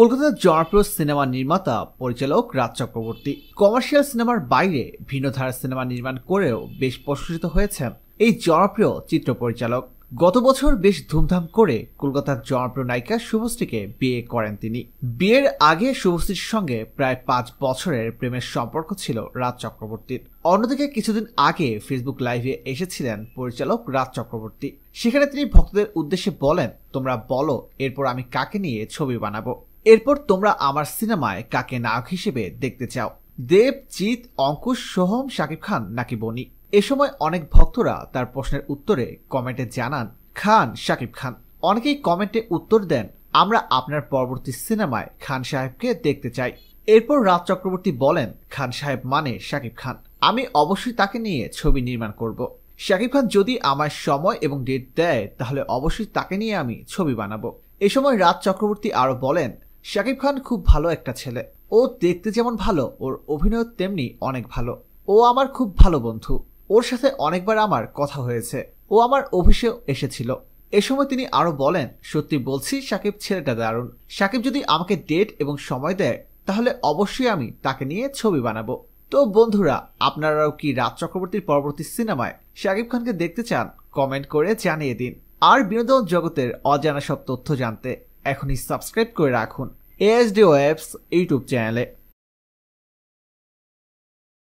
কলকাতার জনপ্রিয় সিনেমা নির্মাতা পরিচালক রাজ চক্রবর্তী। কমার্শিয়াল সিনেমার বাইরে ভিন্ন ধারার সিনেমা নির্মাণ করেও বেশ প্রশংসিত হয়েছেন এই জনপ্রিয় চিত্র পরিচালক। গত বছর বেশ ধুমধাম করে কলকাতার জনপ্রিয় নায়িকা শুভশ্রীকে বিয়ে করেন তিনি। বিয়ের আগে শুভশ্রীর সঙ্গে প্রায় পাঁচ বছরের প্রেমের সম্পর্ক ছিল রাজ চক্রবর্তীর অন্যদিকে কিছুদিন আগে ফেসবুক লাইভে এসেছিলেন পরিচালক রাজ চক্রবর্তী। সেখানে তিনি ভক্তদের উদ্দেশ্যে বলেন, তোমরা বলো, এরপর আমি কাকে নিয়ে ছবি বানাবো? এরপর তোমরা আমার সিনেমায় কাকে নায়ক হিসেবে দেখতে চাও? দেব জিৎ অঙ্কুশ, সোহম, শাকিব খান নাকি বনি? এ সময় অনেক ভক্তরা তার প্রশ্নের উত্তরে কমেন্টে জানান, খান, শাকিব খান। অনেকেই কমেন্টে উত্তর দেন, আমরা আপনার পরবর্তী সিনেমায় খান সাহেবকে দেখতে চাই। এরপর রাজ চক্রবর্তী বলেন, খান সাহেব মানে শাকিব খান। আমি অবশ্যই তাকে নিয়ে ছবি নির্মাণ করব। শাকিব খান যদি আমার সময় এবং ডেট দেয়, তাহলে অবশ্যই তাকে নিয়ে আমি ছবি বানাবো। এ সময় রাজ চক্রবর্তী আরও বলেন শাকিব খান খুব ভালো একটা ছেলে। ও দেখতে যেমন ভালো, ওর অভিনয় তেমনি অনেক ভালো। ও আমার খুব ভালো বন্ধু। ওর সাথে অনেকবার আমার কথা হয়েছে। ও আমার অফিসেও এসেছিল। এ সময় তিনি আরও বলেন, সত্যি বলছি সাকিব ছেলেটা দারুণ। সাকিব যদি আমাকে ডেট এবং সময় দেয়, তাহলে অবশ্যই আমি তাকে নিয়ে ছবি বানাবো। তো বন্ধুরা, আপনারাও কি রাজ চক্রবর্তীর পরবর্তী সিনেমায় শাকিব খানকে দেখতে চান? কমেন্ট করে জানিয়ে দিন। আর বিনোদন জগতের অজানা সব তথ্য জানতে এখনই সাবস্ক্রাইব করে রাখুন এএসডি ওয়েবস ইউটিউব চ্যানেলে।